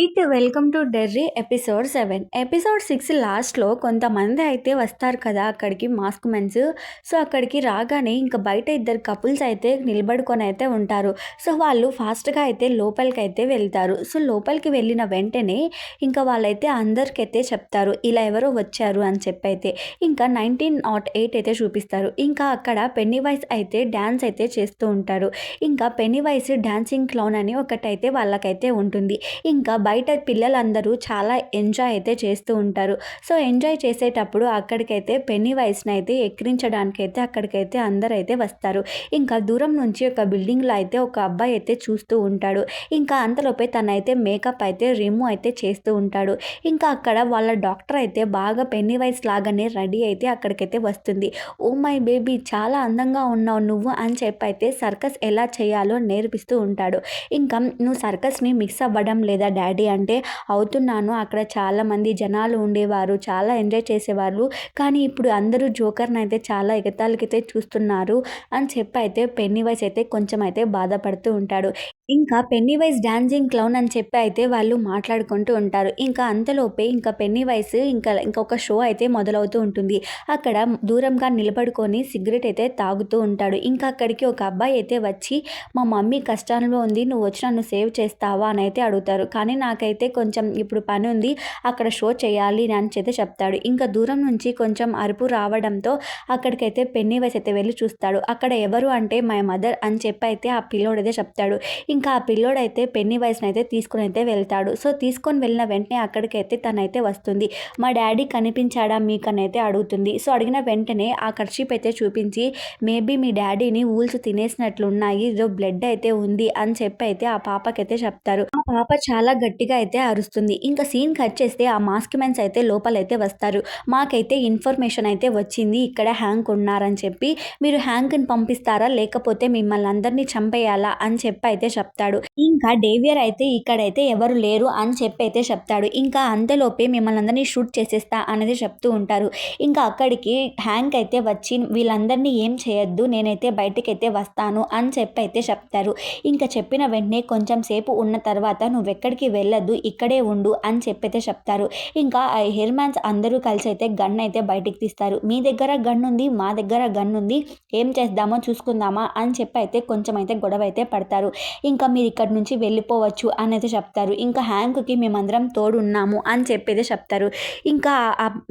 It welcome to Derry episode seven. Episode six లాస్ట్లో కొంతమంది అయితే వస్తారు కదా అక్కడికి మాస్క్ మెన్స్. సో అక్కడికి రాగానే ఇంకా బయట ఇద్దరు కపుల్స్ అయితే నిలబడుకొని అయితే ఉంటారు. సో వాళ్ళు ఫాస్ట్గా అయితే లోపలికి అయితే వెళ్తారు. సో లోపలికి వెళ్ళిన వెంటనే ఇంకా వాళ్ళైతే అందరికైతే చెప్తారు ఇలా ఎవరో వచ్చారు అని చెప్పి అయితే ఇంకా నైన్టీన్ నాట్ ఎయిట్ అయితే చూపిస్తారు. ఇంకా అక్కడ పెన్నీ వైస్ అయితే డ్యాన్స్ అయితే చేస్తూ ఉంటారు. ఇంకా పెన్నీ వైస్ డ్యాన్సింగ్ క్లౌన్ అని ఒకటైతే వాళ్ళకైతే ఉంటుంది. ఇంకా బయట పిల్లలందరూ చాలా ఎంజాయ్ అయితే చేస్తూ ఉంటారు. సో ఎంజాయ్ చేసేటప్పుడు అక్కడికైతే పెన్ని వైస్ని అయితే ఎక్కిరించడానికైతే అక్కడికైతే అందరూ అయితే వస్తారు. ఇంకా దూరం నుంచి ఒక బిల్డింగ్లో అయితే ఒక అబ్బాయి అయితే చూస్తూ ఉంటాడు. ఇంకా అంతలోపే తనైతే మేకప్ అయితే రిమూవ్ అయితే చేస్తూ ఉంటాడు. ఇంకా అక్కడ వాళ్ళ డాక్టర్ అయితే బాగా పెన్ని వైస్ లాగానే రెడీ అయితే అక్కడికైతే వస్తుంది. ఓ మై బేబీ చాలా అందంగా ఉన్నావు నువ్వు అని చెప్పి అయితే సర్కస్ ఎలా చేయాలో నేర్పిస్తూ ఉంటాడు. ఇంకా నువ్వు సర్కస్ని మిక్స్ అవ్వడం లేదా డాడీ డాడీ అంటే అవుతున్నాను. అక్కడ చాలామంది జనాలు ఉండేవారు చాలా ఎంజాయ్ చేసేవారు కానీ ఇప్పుడు అందరూ జోకర్ని అయితే చాలా ఎగతాళికైతే చూస్తున్నారు అని చెప్పి అయితే పెన్ని వైస్ అయితే కొంచెం అయితే బాధపడుతూ ఉంటాడు. ఇంకా పెన్నీ వైస్ డాన్సింగ్ క్లౌన్ అని చెప్పి అయితే వాళ్ళు మాట్లాడుకుంటూ ఉంటారు. ఇంకా అంతలోపే ఇంకా పెన్నీ వైస్ ఇంకా ఇంకొక షో అయితే మొదలవుతూ ఉంటుంది. అక్కడ దూరంగా నిలబడుకొని సిగరెట్ అయితే తాగుతూ ఉంటాడు. ఇంకా అక్కడికి ఒక అబ్బాయి అయితే వచ్చి మా మమ్మీ కష్టంలో ఉంది నువ్వు వచ్చి నన్ను సేవ్ చేస్తావా? అని అయితే అడుగుతారు. కానీ నాకైతే కొంచెం ఇప్పుడు పని ఉంది అక్కడ షో చేయాలి అని అయితే చెప్తాడు. ఇంకా దూరం నుంచి కొంచెం అరుపు రావడంతో అక్కడికైతే పెన్ని వయసు అయితే వెళ్ళి చూస్తాడు. అక్కడ ఎవరు అంటే మై మదర్ అని చెప్పి అయితే ఆ పిల్లోడైతే చెప్తాడు. ఇంకా ఆ పిల్లోడైతే పెన్ని వయసును అయితే తీసుకుని అయితే వెళ్తాడు. సో తీసుకొని వెళ్ళిన వెంటనే అక్కడికైతే తనైతే వస్తుంది. మా డాడీ కనిపించాడా మీకనైతే అడుగుతుంది. సో అడిగిన వెంటనే ఆ కర్షిప్ అయితే చూపించి మేబీ మీ డాడీని ఊల్స్ తినేసినట్లు ఉన్నాయి ఇదో బ్లడ్ అయితే ఉంది అని చెప్పి అయితే ఆ పాపకైతే చెప్తారు. ఆ పాప చాలా గట్టిగా అయితే అరుస్తుంది. ఇంకా సీన్ కట్ చేస్తే ఆ మాస్క్ మెన్స్ అయితే లోపలైతే వస్తారు. మాకైతే ఇన్ఫర్మేషన్ అయితే వచ్చింది ఇక్కడ హ్యాంక్ ఉన్నారని చెప్పి. మీరు హ్యాంక్ని పంపిస్తారా? లేకపోతే మిమ్మల్ని అందరినీ చంపేయాలా? అని చెప్పి అయితే చెప్తాడు. ఇంకా డేవియర్ అయితే ఇక్కడైతే ఎవరు లేరు అని చెప్పి అయితే చెప్తాడు. ఇంకా అంతలోపే మిమ్మల్ని అందరినీ షూట్ చేసేస్తా అనేది చెప్తూ ఉంటారు. ఇంకా అక్కడికి హ్యాంక్ అయితే వచ్చి వీళ్ళందరినీ ఏం చేయొద్దు నేనైతే బయటకైతే అయితే వస్తాను అని చెప్పి అయితే చెప్తారు. ఇంకా చెప్పిన వెంటనే కొంచెం సేపు ఉన్న తర్వాత నువ్వెక్కడికి వెళ్ళొద్దు ఇక్కడే ఉండు అని చెప్పైతే చెప్తారు. ఇంకా హెర్మాన్స్ అందరూ కలిసి అయితే గన్ అయితే బయటికి తీస్తారు. మీ దగ్గర గన్ ఉంది మా దగ్గర గన్ ఉంది ఏం చేద్దామో చూసుకుందామా అని చెప్పి అయితే కొంచెం అయితే గొడవ అయితే పడతారు. ఇంకా మీరు ఇక్కడ నుంచి వెళ్ళిపోవచ్చు అని అయితే చెప్తారు. ఇంకా హ్యాంక్కి మేమందరం తోడు ఉన్నాము అని చెప్పేది చెప్తారు. ఇంకా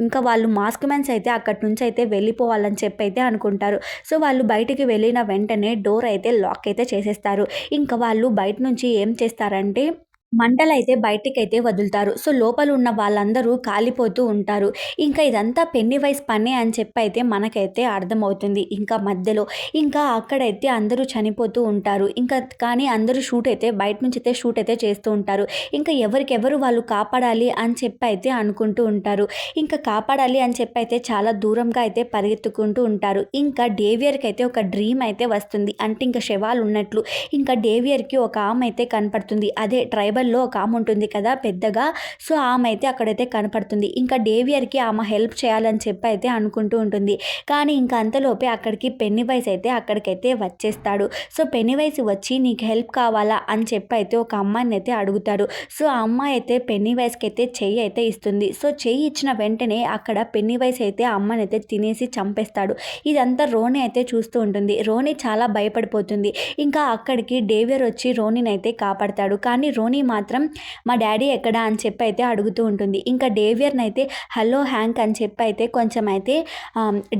ఇంకా వాళ్ళు మాస్క్ మ్యాన్స్ అయితే అక్కడి నుంచి అయితే వెళ్ళిపోవాలని చెప్పి అయితే అనుకుంటారు. సో వాళ్ళు బయటికి వెళ్ళిన వెంటనే డోర్ అయితే లాక్ అయితే చేసేస్తారు. ఇంకా వాళ్ళు బయట నుంచి ఏం చేస్తారంటే మంటలైతే బయటికైతే వదులుతారు. సో లోపల ఉన్న వాళ్ళందరూ కాలిపోతూ ఉంటారు. ఇంకా ఇదంతా పెన్ని వైస్ పని అని చెప్పి అయితే మనకైతే అర్థమవుతుంది. ఇంకా మధ్యలో ఇంకా అక్కడైతే అందరూ చనిపోతూ ఉంటారు. ఇంకా కానీ అందరూ షూట్ అయితే బయట నుంచి అయితే షూట్ అయితే చేస్తూ ఉంటారు. ఇంకా ఎవరికెవరు వాళ్ళు కాపాడాలి అని చెప్పి అయితే అనుకుంటూ ఉంటారు. ఇంకా కాపాడాలి అని చెప్పి అయితే చాలా దూరంగా అయితే పరిగెత్తుకుంటూ ఉంటారు. ఇంకా డేవియర్కి అయితే ఒక డ్రీమ్ అయితే వస్తుంది. అంటే ఇంకా శవాలు ఉన్నట్లు ఇంకా డేవియర్కి ఒక ఆమె అయితే కనపడుతుంది. అదే ట్రైబల్ ట్రైబల్లో ఒక ఆమె ఉంటుంది కదా పెద్దగా. సో ఆమె అయితే అక్కడైతే కనపడుతుంది. ఇంకా డేవియర్కి ఆమె హెల్ప్ చేయాలని చెప్పి అయితే అనుకుంటూ ఉంటుంది. కానీ ఇంకా అంతలోపే అక్కడికి పెన్ని వైస్ అయితే అక్కడికైతే వచ్చేస్తాడు. సో పెన్ని వైస్ వచ్చి నీకు హెల్ప్ కావాలా? అని చెప్పి అయితే ఒక అమ్మాయిని అయితే అడుగుతాడు. సో ఆ అమ్మాయి అయితే పెన్ని వైస్కి అయితే చెయ్యి అయితే ఇస్తుంది. సో చెయ్యి ఇచ్చిన వెంటనే అక్కడ పెన్ని వైస్ అయితే అమ్మని అయితే తినేసి చంపేస్తాడు. ఇదంతా రోని అయితే చూస్తూ ఉంటుంది. రోని చాలా భయపడిపోతుంది. ఇంకా అక్కడికి డేవియర్ వచ్చి రోనిని అయితే కాపాడతాడు. కానీ రోని మాత్రం మా డాడీ ఎక్కడ? అని చెప్పి అయితే అడుగుతూ ఉంటుంది. ఇంకా డేవియర్ని అయితే హలో హ్యాంక్ అని చెప్పి అయితే కొంచెం అయితే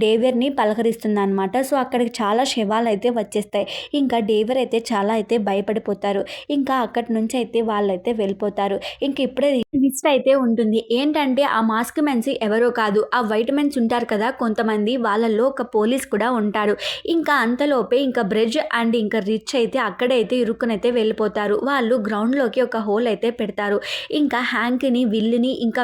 డేవియర్ని పలకరిస్తుంది అనమాట సో అక్కడికి చాలా శవాలు అయితే వచ్చేస్తాయి. ఇంకా డేవియర్ అయితే చాలా అయితే భయపడిపోతారు. ఇంకా అక్కడి నుంచి అయితే వాళ్ళైతే వెళ్ళిపోతారు. ఇంకా ఇప్పుడే లిస్ట్ అయితే ఉంటుంది. ఏంటంటే ఆ మాస్క్ మెన్స్ ఎవరో కాదు ఆ వైట్ మెన్స్ ఉంటారు కదా కొంతమంది వాళ్ళల్లో ఒక పోలీస్ కూడా ఉంటాడు ఇంకా అంతలోపే ఇంకా బ్రిడ్జ్ అండ్ ఇంకా రిచ్ అయితే అక్కడైతే ఇరుక్కునైతే వెళ్ళిపోతారు. వాళ్ళు గ్రౌండ్లోకి ఒక హోల్ అయితే పెడతారు. ఇంకా హ్యాంక్ని విల్లుని ఇంకా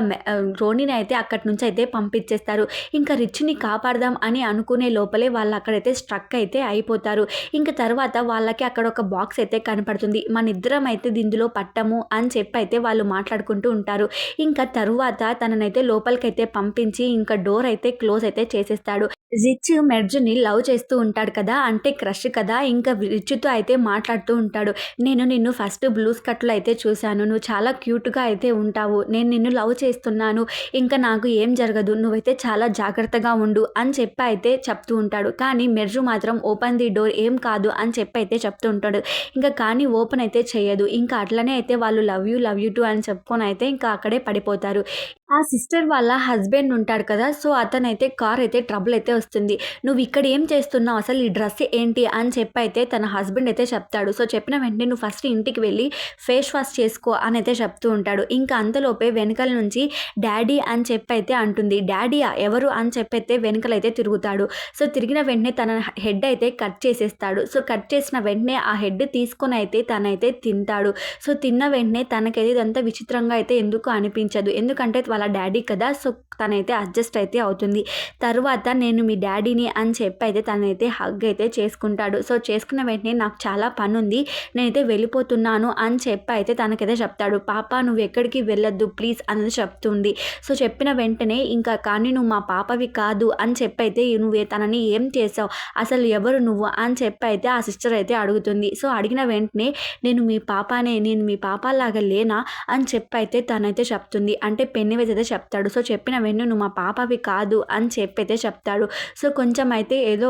రోనిని అయితే అక్కడి నుంచి అయితే పంపించేస్తారు. ఇంకా రిచ్ని కాపాడదాం అని అనుకునే లోపలే వాళ్ళు అక్కడైతే స్ట్రక్ అయితే అయిపోతారు. ఇంకా తర్వాత వాళ్ళకి అక్కడ ఒక బాక్స్ అయితే కనపడుతుంది. మన ఇద్దరం అయితే దీనిలో పట్టము అని చెప్పి అయితే వాళ్ళు మాట్లాడుకుంటూ ఉంటారు. ఇంకా తరువాత తననైతే లోపలికైతే పంపించి ఇంకా డోర్ అయితే క్లోజ్ అయితే చేసేస్తాడు. రిచ్ మెర్జ్‌ని లవ్ చేస్తూ ఉంటాడు కదా! అంటే క్రష్ కదా! ఇంకా రిచ్‌తో అయితే మాట్లాడుతూ ఉంటాడు. "నేను నిన్ను ఫస్ట్ బ్లూ స్కర్ట్‌లో అయితే చూశాను నువ్వు చాలా క్యూట్‌గా అయితే ఉంటావు. నేను నిన్ను లవ్ చేస్తున్నాను. ఇంకా నాకు ఏం జరగదు. నువ్వైతే చాలా జాగ్రత్తగా ఉండు" అని చెప్పి అయితే చెప్తూ ఉంటాడు. కానీ మెర్జు మాత్రం "ఓపెన్ ది డోర్ ఏం కాదు" అని చెప్పి అయితే చెప్తూ ఉంటాడు. ఇంకా కానీ ఓపెన్ అయితే చేయదు. ఇంకా అట్లనే అయితే వాళ్ళు love you, love you too అని చెప్పుకొని అయితే ఇంకా అక్కడే పడిపోతారు. ఆ సిస్టర్ వాళ్ళ హస్బెండ్ ఉంటాడు కదా! సో, అతనైతే కార్ అయితే ట్రబుల్ అయితే వస్తుంది. "నువ్వు ఇక్కడ ఏం చేస్తున్నావు? అసలు ఈ డ్రెస్ ఏంటి?" అని చెప్పి అయితే తన హస్బెండ్ అయితే చెప్తాడు. సో, చెప్పిన వెంటనే "నువ్వు ఫస్ట్ ఇంటికి వెళ్ళి ఫేస్ వాష్ చేసుకో" అని అయితే చెప్తూ ఉంటాడు. ఇంకా అంతలోపే వెనకాల నుంచి డాడీ అని చెప్పి అయితే అంటుంది. "డాడీయా? ఎవరు?" అని చెప్పి అయితే వెనకలైతే తిరుగుతాడు. సో, తిరిగిన వెంటనే తన హెడ్ అయితే కట్ చేసేస్తాడు. సో, కట్ చేసిన వెంటనే ఆ హెడ్ తీసుకొని అయితే తనైతే తింటాడు. సో, తిన్న వెంటనే తనకైతే ఇదంతా విచిత్రంగా అయితే ఎందుకు అనిపించదు. ఎందుకంటే వాళ్ళ డాడీ కదా! సో, తనైతే అడ్జస్ట్ అయితే అవుతుంది. తర్వాత "నేను మీ డాడీని" అని చెప్పి అయితే తనైతే హగ్ అయితే చేసుకుంటాడు. సో, చేసుకున్న వెంటనే "నాకు చాలా పనుంది. నేనైతే వెళ్ళిపోతున్నాను" అని చెప్పి అయితే తనకైతే చెప్తాడు. "పాప నువ్వు ఎక్కడికి వెళ్ళొద్దు ప్లీజ్" అనేది చెప్తుంది. సో, చెప్పిన వెంటనే ఇంకా "కానీ నువ్వు మా పాపవి కాదు" అని చెప్పి అయితే "నువ్వు తనని ఏం చేసావు? అసలు ఎవరు నువ్వు?" అని చెప్పి అయితే ఆ సిస్టర్ అయితే అడుగుతుంది. సో, అడిగిన వెంటనే "నేను మీ పాపనే. నేను మీ పాపలాగా లేనా?" అని చెప్పి అయితే తనైతే చెప్తుంది. అంటే పెన్నివైస్ అయితే చెప్తాడు. సో, చెప్పిన వెన్ను "నువ్వు మా పాపవి కాదు" అని చెప్పి అయితే చెప్తాడు. సో, కొంచెం అయితే ఏదో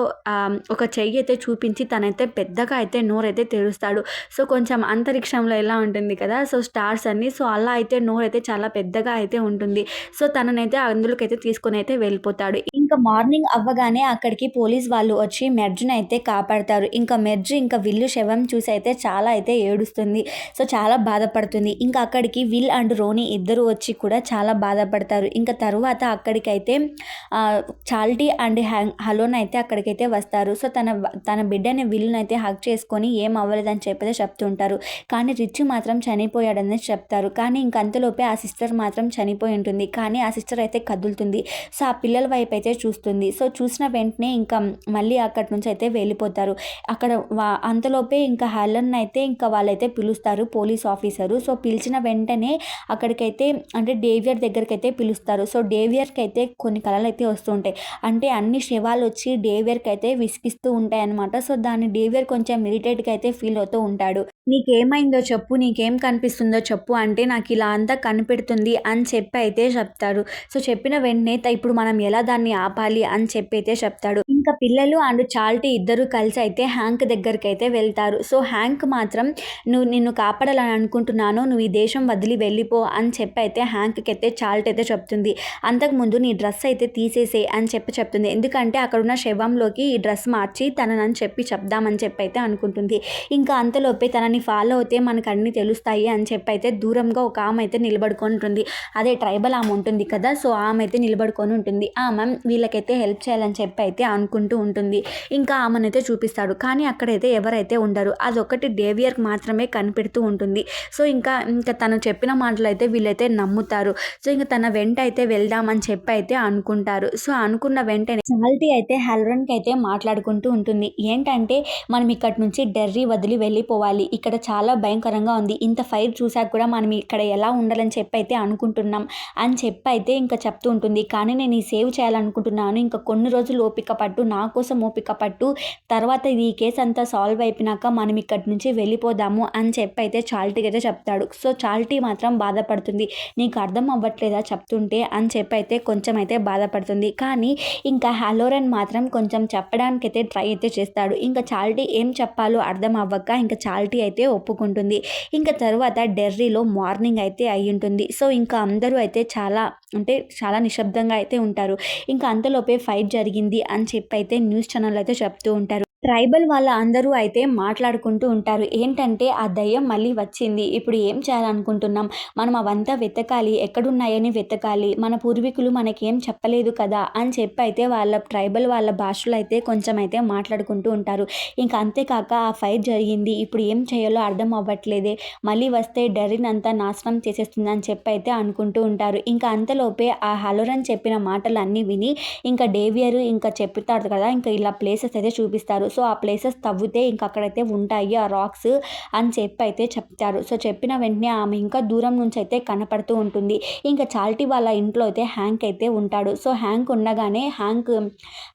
ఒక చెయ్యి అయితే చూపించి తనైతే పెద్దగా అయితే నోరైతే తెరుస్తాడు. సో, కొంచెం అంతరిక్షంలో ఎలా ఉంటుంది కదా! సో, స్టార్స్ అన్నీ. సో, అలా అయితే నోరైతే చాలా పెద్దగా అయితే ఉంటుంది. సో, తననైతే అయితే తీసుకొని అయితే వెళ్ళిపోతాడు. ఇంకా మార్నింగ్ అవ్వగానే అక్కడికి పోలీస్ వాళ్ళు వచ్చి మెర్జ్‌ని అయితే కాపాడతారు. ఇంకా మెర్జ్ ఇంకా విల్లు శవం చూసి అయితే చాలా అయితే ఏడుస్తుంది. సో, చాలా బాధపడుతుంది. ఇంకా అక్కడికి విల్ అండ్ రోనీ ఇద్దరు వచ్చి కూడా చాలా బాధపడతారు. ఇంకా తరువాత అక్కడికైతే చాల్టీ అండ్ హ్యాంగ్ హలోన్ అయితే అక్కడికైతే వస్తారు. సో, తన తన బిడ్డని విల్లునైతే హక్ చేసుకొని "ఏం అవ్వలేదని" చెప్పి చెప్తుంటారు కానీ రిచ్ మాత్రం చనిపోయాడని చెప్తారు. కానీ ఇంకంతలోపే ఆ సిస్టర్ మాత్రం చనిపోయి ఉంటుంది. కానీ ఆ సిస్టర్ అయితే కదులుతుంది. సో, ఆ పిల్లల వైపు అయితే చూస్తుంది. సో, చూసిన వెంటనే ఇంకా మళ్ళీ అక్కడి నుంచి అయితే వెళ్ళిపోతారు. అక్కడ వా అంతలోపే ఇంకా హెలన్ అయితే ఇంకా వాళ్ళైతే పిలుస్తారు పోలీస్ ఆఫీసరు. సో, పిలిచిన వెంటనే అక్కడికైతే అంటే డేవియర్ దగ్గరికైతే పిలుస్తారు. సో, డేవియర్‌కి అయితే కొన్ని కళలు అయితే వస్తుంటాయి అంటే అన్ని శవాలొచ్చి డేవియర్‌కి అయితే విసిగిస్తూ ఉంటాయి అనమాట సో, దాన్ని డేవియర్ కొంచెం ఇరిటేట్‌గా అయితే ఫీల్ అవుతూ ఉంటాడు. "నీకేమైందో చెప్పు. నీకేం కనిపిస్తుందో చెప్పు" అంటే "నాకు ఇలా అంతా కనిపెడుతుంది" అని చెప్పి అయితే చెప్తారు. సో, చెప్పిన వెంటనే ఇప్పుడు మనం ఎలా దాన్ని ఆపాలి అని చెప్పి అయితే చెప్తాడు. ఇంకా పిల్లలు అండ్ చాల్టీ ఇద్దరు కలిసి అయితే హ్యాంక్ దగ్గరికి అయితే వెళ్తారు. సో, హ్యాంక్ మాత్రం "నువ్వు నిన్ను కాపాడాలని అనుకుంటున్నాను. నువ్వు ఈ దేశం వదిలి వెళ్ళిపో" అని చెప్పి అయితే హ్యాంక్‌కి అయితే చాల్ట్ అయితే చెప్తుంది. "అంతకుముందు నీ డ్రెస్ అయితే తీసేసేయ్" అని చెప్పి చెప్తుంది. ఎందుకంటే అక్కడున్న శవంలోకి ఈ డ్రెస్ మార్చి తనని చెప్పి చెప్దామని చెప్పి అయితే అనుకుంటుంది. ఇంకా అంతలోపే తనని ఫాలో అవుతే మనకు అన్నీ తెలుస్తాయి అని చెప్పి అయితే దూరంగా ఒక ఆమె అయితే నిలబడుకొని ఉంటుంది. అదే ట్రైబల్ ఆమె ఉంటుంది కదా! సో, ఆమె అయితే నిలబడుకొని ఉంటుంది. ఆమె వీళ్ళకైతే హెల్ప్ చేయాలని చెప్పి అయితే అనుకుంటూ ఉంటుంది. ఇంకా ఆమెనైతే చూపిస్తాడు. కానీ అక్కడైతే ఎవరైతే ఉండరు. అదొకటి డేవియర్‌కి మాత్రమే కనిపెడుతూ ఉంటుంది. సో, ఇంకా ఇంకా తను చెప్పిన మాటలు అయితే వీళ్ళైతే నమ్ముతారు. సో, ఇంకా తన వెంట అయితే వెళ్దామని చెప్పి అయితే అనుకుంటారు. సో, అనుకున్న వెంటనే సాల్టీ అయితే హెల్రన్కి అయితే మాట్లాడుకుంటూ ఉంటుంది. ఏంటంటే "మనం ఇక్కడి నుంచి డెర్రీ వదిలి వెళ్ళిపోవాలి. ఇక్కడ ఇక్కడ చాలా భయంకరంగా ఉంది. ఇంత ఫైర్ చూసాక కూడా మనం ఇక్కడ ఎలా ఉండాలని చెప్పి అయితే అనుకుంటున్నాం" అని చెప్పి అయితే ఇంకా చెప్తూ ఉంటుంది. "కానీ నేను ఈ సేవ్ చేయాలనుకుంటున్నాను. ఇంకా కొన్ని రోజులు ఓపిక పట్టు. నా కోసం ఓపిక పట్టు. తర్వాత ఈ కేస్ అంతా సాల్వ్ అయిపోయినాక మనం ఇక్కడి నుంచి వెళ్ళిపోదాము" అని చెప్పి అయితే చాల్టీకి అయితే చెప్తాడు. సో, చాల్టీ మాత్రం బాధపడుతుంది. "నీకు అర్థం అవ్వట్లేదా చెప్తుంటే" అని చెప్పి అయితే కొంచెం అయితే బాధపడుతుంది. కానీ ఇంకా హలోరన్ మాత్రం కొంచెం చెప్పడానికైతే ట్రై అయితే చేస్తాడు. ఇంకా చాల్టీ ఏం చెప్పాలో అర్థం అవ్వక ఇంకా చాల్టీ అయితే ఒప్పుకుంటుంది. ఇంకా తర్వాత డెర్రీలో మార్నింగ్ అయితే అయ్యుంటుంది. సో, ఇంకా అందరూ అయితే చాలా అంటే చాలా నిశ్శబ్దంగా అయితే ఉంటారు. ఇంకా అంతలోపే ఫైట్ జరిగింది అని చెప్పి అయితే న్యూస్ ఛానల్ అయితే చెప్తూ ఉంటారు. ట్రైబల్ వాళ్ళ అందరూ అయితే మాట్లాడుకుంటూ ఉంటారు. ఏంటంటే "ఆ దయ్యం మళ్ళీ వచ్చింది. ఇప్పుడు ఏం చేయాలనుకుంటున్నాం? మనం అవంతా వెతకాలి. ఎక్కడున్నాయని వెతకాలి. మన పూర్వీకులు మనకేం చెప్పలేదు కదా!" అని చెప్పి అయితే వాళ్ళ ట్రైబల్ వాళ్ళ భాషలో అయితే కొంచెం అయితే మాట్లాడుకుంటూ ఉంటారు. ఇంకా అంతేకాక "ఆ ఫైర్ జరిగింది. ఇప్పుడు ఏం చేయాలో అర్థం అవ్వట్లేదే. మళ్ళీ వస్తే డెర్రీనంతా నాశనం చేసేస్తుంది" అని చెప్పి అయితే అనుకుంటూ ఉంటారు. ఇంకా అంతలోపే ఆ హలోరన్ చెప్పిన మాటలు అన్నీ విని ఇంకా డేవియర్ ఇంకా చెప్తాడు కదా! ఇంకా ఇలా ప్లేసెస్ అయితే చూపిస్తారు. సో ఆ ప్లేసెస్ తవ్వితే ఇంక అక్కడైతే ఉంటాయి ఆ రాక్స్ అని చెప్పి అయితే చెప్తారు. సో చెప్పిన వెంటనే ఆమె ఇంకా దూరం నుంచి అయితే కనపడుతూ ఉంటుంది. ఇంకా చాల్టీ వాళ్ళ ఇంట్లో అయితే హ్యాంక్ అయితే ఉంటాడు. సో హ్యాంక్ ఉండగానే హ్యాంక్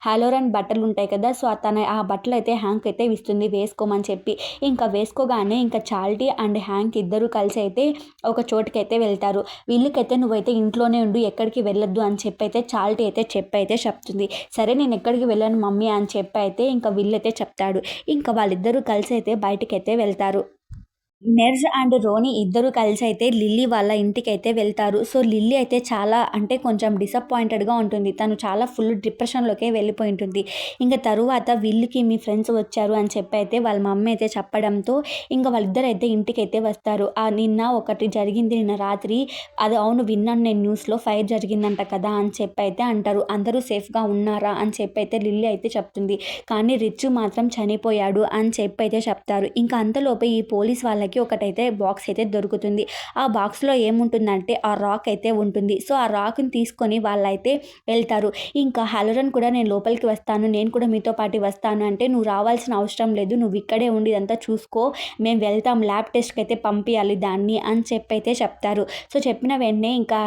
హాలోరన్ బట్టలు ఉంటాయి కదా సో తన ఆ బట్టలు అయితే హ్యాంక్ అయితే ఇస్తుంది వేసుకోమని చెప్పి. ఇంకా వేసుకోగానే ఇంకా చాల్టీ అండ్ హ్యాంక్ ఇద్దరు కలిసి అయితే ఒక చోటుకైతే వెళ్తారు. వీళ్ళకైతే నువ్వైతే ఇంట్లోనే ఉండు ఎక్కడికి వెళ్ళొద్దు అని చెప్పి అయితే చాల్టీ అయితే చెప్పి అయితే చెప్తుంది. సరే నేను ఎక్కడికి వెళ్ళాను మమ్మీ అని చెప్పి అయితే ఇంకా వీళ్ళైతే చెప్తాడు. ఇంకా వాళ్ళిద్దరూ కలిసి అయితే బయటకి అయితే వెళ్తారు. నెర్జ్ అండ్ రోని ఇద్దరు కలిసి అయితే లిల్లీ వాళ్ళ ఇంటికి అయితే వెళ్తారు. సో లిల్లీ అయితే చాలా అంటే కొంచెం డిసప్పాయింటెడ్గా ఉంటుంది. తను చాలా ఫుల్ డిప్రెషన్లోకే వెళ్ళిపోయి ఉంటుంది ఇంకా తరువాత వీళ్ళకి మీ ఫ్రెండ్స్ వచ్చారు అని చెప్పి అయితే వాళ్ళ మమ్మీ అయితే చెప్పడంతో ఇంకా వాళ్ళిద్దరు అయితే ఇంటికి అయితే వస్తారు. ఆ నిన్న ఒకటి జరిగింది నిన్న రాత్రి. అది అవును విన్నాను నేను న్యూస్లో. ఫైర్ జరిగిందంట కదా అని చెప్పి అయితే అంటారు. అందరూ సేఫ్గా ఉన్నారా అని చెప్పి అయితే లిల్లీ అయితే చెప్తుంది. కానీ రిచ్ మాత్రం చనిపోయాడు అని చెప్పి అయితే చెప్తారు. ఇంకా అంతలోపే ఈ పోలీస్ వాళ్ళకి మనకి ఒకటైతే బాక్స్ అయితే దొరుకుతుంది. ఆ బాక్స్లో ఏముంటుందంటే ఆ రాక్ అయితే ఉంటుంది. సో ఆ రాక్ని తీసుకొని వాళ్ళైతే వెళ్తారు. ఇంకా హలరన్ కూడా నేను లోపలికి వస్తాను. నేను కూడా మీతో పాటు వస్తాను. అంటే నువ్వు రావాల్సిన అవసరం లేదు. నువ్వు ఇక్కడే ఉండి ఇదంతా చూసుకో. మేము వెళ్తాం. ల్యాబ్ టెస్ట్కి అయితే పంపించాలి దాన్ని అని చెప్పి అయితే చెప్తారు. సో చెప్పిన వెంటనే ఇంకా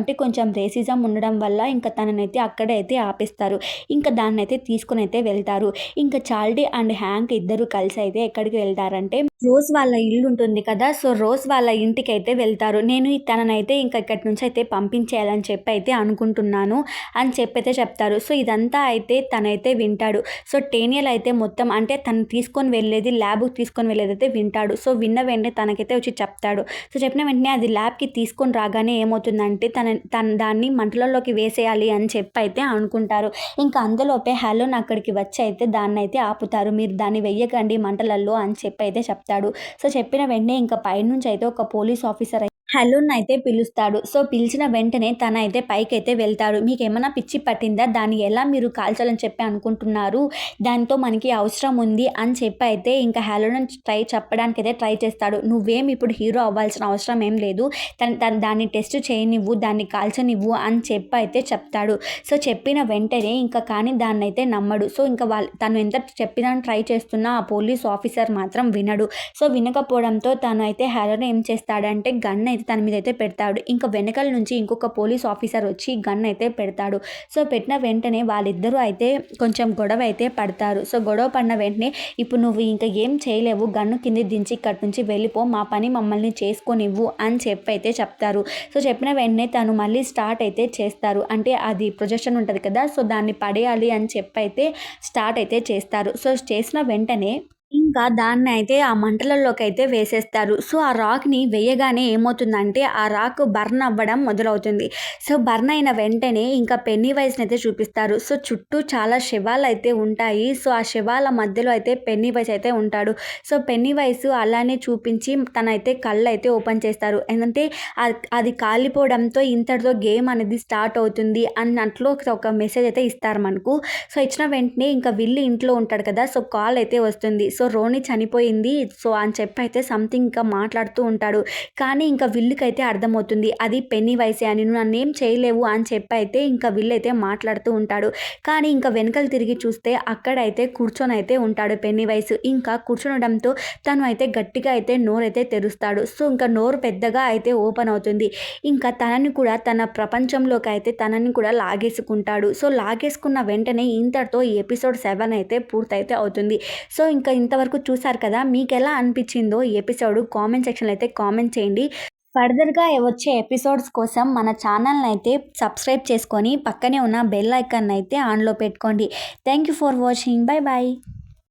అంటే కొంచెం రేసిజం ఉండడం వల్ల ఇంకా తననైతే అక్కడే అయితే ఆపిస్తారు. ఇంకా దాన్ని అయితే తీసుకుని అయితే వెళ్తారు. ఇంకా చాల్డీ అండ్ హ్యాంక్ ఇద్దరు కలిసి అయితే ఎక్కడికి వెళ్తారంటే రోజ్ వాళ్ళ ఇల్లు ఉంటుంది కదా సో రోజ్ వాళ్ళ ఇంటికి అయితే వెళ్తారు. నేను తననైతే ఇంకా ఇక్కడి నుంచి అయితే పంపించేయాలని చెప్పి అయితే అనుకుంటున్నాను అని చెప్పైతే చెప్తారు. సో ఇదంతా అయితే తనైతే వింటాడు. సో టేనియల్ అయితే మొత్తం అంటే తను తీసుకొని వెళ్ళేది ల్యాబ్కి తీసుకొని వెళ్ళేది అయితే వింటాడు. సో విన్న వెంటనే తనకైతే వచ్చి చెప్తాడు. సో చెప్పిన వెంటనే అది ల్యాబ్కి తీసుకొని రాగానే ఏమవుతుందంటే తన తన దాన్ని మంటలలోకి వేసేయాలి అని చెప్పి అయితే అనుకుంటారు. ఇంకా అందులోపే హలోన్ అక్కడికి వచ్చి అయితే దాన్ని అయితే ఆపుతారు. మీరు దాన్ని వెయ్యకండి మంటలల్లో అని చెప్పి అయితే చెప్తాడు. సో చెప్పిన వెంటనే ఇంకా పైనుంచి అయితే ఒక పోలీస్ ఆఫీసర్ హలోన్ అయితే పిలుస్తాడు. సో పిలిచిన వెంటనే తన అయితే పైకి అయితే వెళ్తాడు. మీకు ఏమైనా పిచ్చి పట్టిందా? దాన్ని ఎలా మీరు కాల్చాలని చెప్పి అనుకుంటున్నారు? దాంతో మనకి అవసరం ఉంది అని చెప్పి అయితే ఇంకా హలోన్ ట్రై చెప్పడానికి అయితే ట్రై చేస్తాడు. నువ్వేం ఇప్పుడు హీరో అవ్వాల్సిన అవసరం ఏం లేదు. తను తన దాన్ని టెస్ట్ చేయనివ్వు దాన్ని కాల్చనివ్వు అని చెప్పి అయితే చెప్తాడు. సో చెప్పిన వెంటనే ఇంకా కానీ దాన్ని అయితే నమ్మడు. సో ఇంకా వాళ్ళు తను ఎంత చెప్పినా ట్రై చేస్తున్నా ఆ పోలీస్ ఆఫీసర్ మాత్రం వినడు. సో వినకపోవడంతో తను అయితే హలోన్ ఏం చేస్తాడంటే గన్ అయితే తన మీద అయితే పెడతాడు. ఇంకా వెనకాల నుంచి ఇంకొక పోలీస్ ఆఫీసర్ వచ్చి గన్ అయితే పెడతాడు. సో పెట్టిన వెంటనే వాళ్ళిద్దరూ అయితే కొంచెం గొడవ అయితే పడతారు. సో గొడవ పడిన వెంటనే ఇప్పుడు నువ్వు ఇంకా ఏం చేయలేవు. గన్ను కింద దించి ఇక్కడి నుంచి వెళ్ళిపో. మా పని మమ్మల్ని చేసుకొనివ్వు అని చెప్పి అయితే చెప్తారు. సో చెప్పిన వెంటనే తను మళ్ళీ స్టార్ట్ అయితే చేస్తారు. అంటే అది ప్రొజెక్షన్ ఉంటుంది కదా. సో దాన్ని పడేయాలి అని చెప్పి అయితే స్టార్ట్ అయితే చేస్తారు. సో చేసిన వెంటనే ఇంకా దాన్ని అయితే ఆ మంటలలోకి అయితే వేసేస్తారు. సో ఆ రాక్ని వేయగానే ఏమవుతుందంటే ఆ రాక్ బర్న్ అవ్వడం మొదలవుతుంది. సో బర్న్ అయిన వెంటనే ఇంకా పెన్నీ వైస్ని అయితే చూపిస్తారు. సో చుట్టూ చాలా శవాలు అయితే ఉంటాయి. సో ఆ శవాల మధ్యలో అయితే పెన్నీ వైస్ అయితే ఉంటాడు. సో పెన్నీ వైస్ అలానే చూపించి తనైతే కళ్ళు అయితే ఓపెన్ చేస్తారు. ఎందుకంటే అది కాలిపోవడంతో ఇంతటితో గేమ్ అనేది స్టార్ట్ అవుతుంది అన్నట్లు ఒక మెసేజ్ అయితే ఇస్తారు మనకు. సో ఇచ్చిన వెంటనే ఇంకా విల్లు ఇంట్లో ఉంటాడు కదా సో కాల్ అయితే వస్తుంది. సో రోని చనిపోయింది. సో అని చెప్పి అయితే సంథింగ్ ఇంకా మాట్లాడుతూ ఉంటాడు. కానీ ఇంకా విల్లుకైతే అర్థమవుతుంది. అది పెన్ని వయసే అని. నువ్వు నన్నేం చేయలేవు అని చెప్పి అయితే ఇంకా విల్లు అయితే మాట్లాడుతూ ఉంటాడు. కానీ ఇంకా వెనకలు తిరిగి చూస్తే అక్కడైతే కూర్చొని అయితే ఉంటాడు పెన్ని వయసు. ఇంకా కూర్చునడంతో తను అయితే గట్టిగా అయితే నోరు అయితే తెరుస్తాడు. సో ఇంకా నోరు పెద్దగా అయితే ఓపెన్ అవుతుంది. ఇంకా తనని కూడా తన ప్రపంచంలోకి అయితే తనని కూడా లాగేసుకుంటాడు. సో లాగేసుకున్న వెంటనే ఇంతటితో ఎపిసోడ్ సెవెన్ అయితే పూర్తయితే అవుతుంది. సో ఇంకా ఇంతవరకు చూసారు కదా మీకు ఎలా అనిపించిందో ఈ ఎపిసోడ్ కామెంట్ సెక్షన్లో అయితే కామెంట్ చేయండి. ఫర్దర్గా వచ్చే ఎపిసోడ్స్ కోసం మన ఛానల్ని అయితే సబ్స్క్రైబ్ చేసుకొని పక్కనే ఉన్న బెల్ ఐకాన్ అయితే ఆన్లో పెట్టుకోండి. Thank you for watching. Bye bye